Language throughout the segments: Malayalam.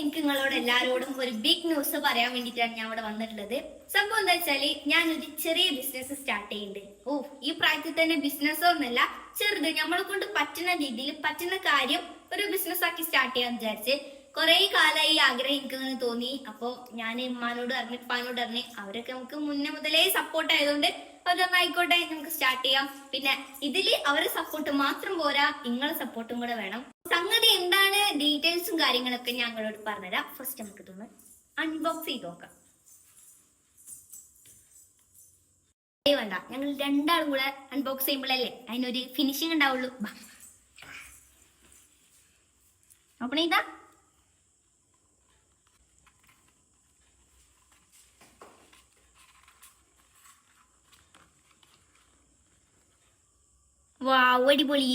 എനിക്ക് നിങ്ങളോട് എല്ലാവരോടും ഒരു ബിഗ് ന്യൂസ് പറയാൻ വേണ്ടിയിട്ടാണ് ഞാൻ ഇവിടെ വന്നിട്ടുള്ളത്. സംഭവം എന്താ വെച്ചാൽ ഒരു ചെറിയ ബിസിനസ് സ്റ്റാർട്ട് ചെയ്യുന്നുണ്ട് ഓ ഈ പ്രായത്തിൽ തന്നെ ബിസിനസ് ഒന്നല്ല ചെറുത്. നമ്മളെ കൊണ്ട് പറ്റുന്ന രീതിയിൽ പറ്റുന്ന കാര്യം ഒരു ബിസിനസ് ആക്കി സ്റ്റാർട്ട് ചെയ്യാൻ വിചാരിച്ച് കുറെ കാലമായി ആഗ്രഹം എനിക്കങ്ങനെ തോന്നി. അപ്പോ ഞാൻ ഉമ്മാനോട് പറഞ്ഞു ഉപ്പാനോട് പറഞ്ഞു അവരൊക്കെ നമുക്ക് മുന്നേ മുതലേ സപ്പോർട്ട് ആയതുകൊണ്ട് അതൊന്നായിക്കോട്ടെ നമുക്ക് സ്റ്റാർട്ട് ചെയ്യാം. പിന്നെ ഇതിൽ അവരെ സപ്പോർട്ട് മാത്രം പോരാ നിങ്ങളെ സപ്പോർട്ടും കൂടെ വേണം. സംഗതി എന്താണ്? ഡീറ്റെയിൽസും കാര്യങ്ങളൊക്കെ ഞങ്ങളോട് പറഞ്ഞുതരാം. ഫസ്റ്റ് നമുക്ക് ഇതൊന്ന് അൺബോക്സ് ചെയ്ത് നോക്കാം. വേണ്ട ഞങ്ങൾ രണ്ടാളും കൂടെ അൺബോക്സ് ചെയ്യുമ്പോഴല്ലേ അതിനൊരു ഫിനിഷിംഗ് ഉണ്ടാവുള്ളൂ. ഓപ്പൺ ചെയ്താ വാവ് അടിപൊളി.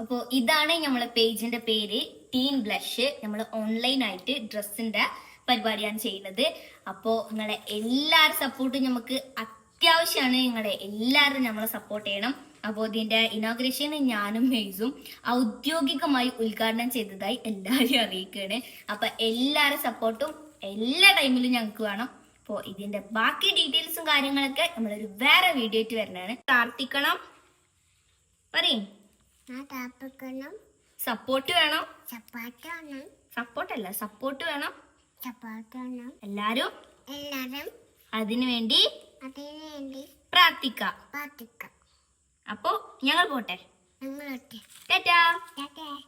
അപ്പോ ഇതാണ് നമ്മളെ പേജിന്റെ പേര്. ടീൻ ബ്ലഷ് നമ്മൾ ഓൺലൈൻ ആയിട്ട് ഡ്രസ്സിന്റെ പരിപാടിയാണ് ചെയ്യുന്നത്. അപ്പോ നിങ്ങളെ എല്ലാവരും സപ്പോർട്ടും നമുക്ക് അത്യാവശ്യമാണ് നിങ്ങളെ എല്ലാവരും നമ്മളെ സപ്പോർട്ട് ചെയ്യണം. അപ്പോൾ ഇതിന്റെ ഇനോഗ്രേഷൻ ഞാനും മെയ്സും ഔദ്യോഗികമായി ഉദ്ഘാടനം ചെയ്തതായി എല്ലാവരും അറിയിക്കുകയാണ്. അപ്പൊ എല്ലാവരും സപ്പോർട്ടും എല്ലാ ടൈമിലും ഞങ്ങൾക്ക് വേണം. അപ്പോൾ ഇതിന്റെ ബാക്കി ഡീറ്റെയിൽസും കാര്യങ്ങളൊക്കെ നമ്മളൊരു വേറെ വീഡിയോ ആയിട്ട് വരുന്നതാണ് പ്രാർത്ഥിക്കണം. താപ്പിക്കണം സപ്പോർട്ട് വേണം. ചപ്പാത്തണം സപ്പോർട്ട് അല്ല സപ്പോർട്ട് വേണം. ചപ്പാത്തണം എല്ലാരും എല്ലാവരും അതിനു വേണ്ടി അതിനു വേണ്ടി പ്രാർത്ഥിക്കാം. പ്രാർത്ഥിക്കാം. അപ്പോ ഞങ്ങൾ പോട്ടെ. ഞങ്ങളൊക്കെ. ടാറ്റാ. ടാറ്റാ.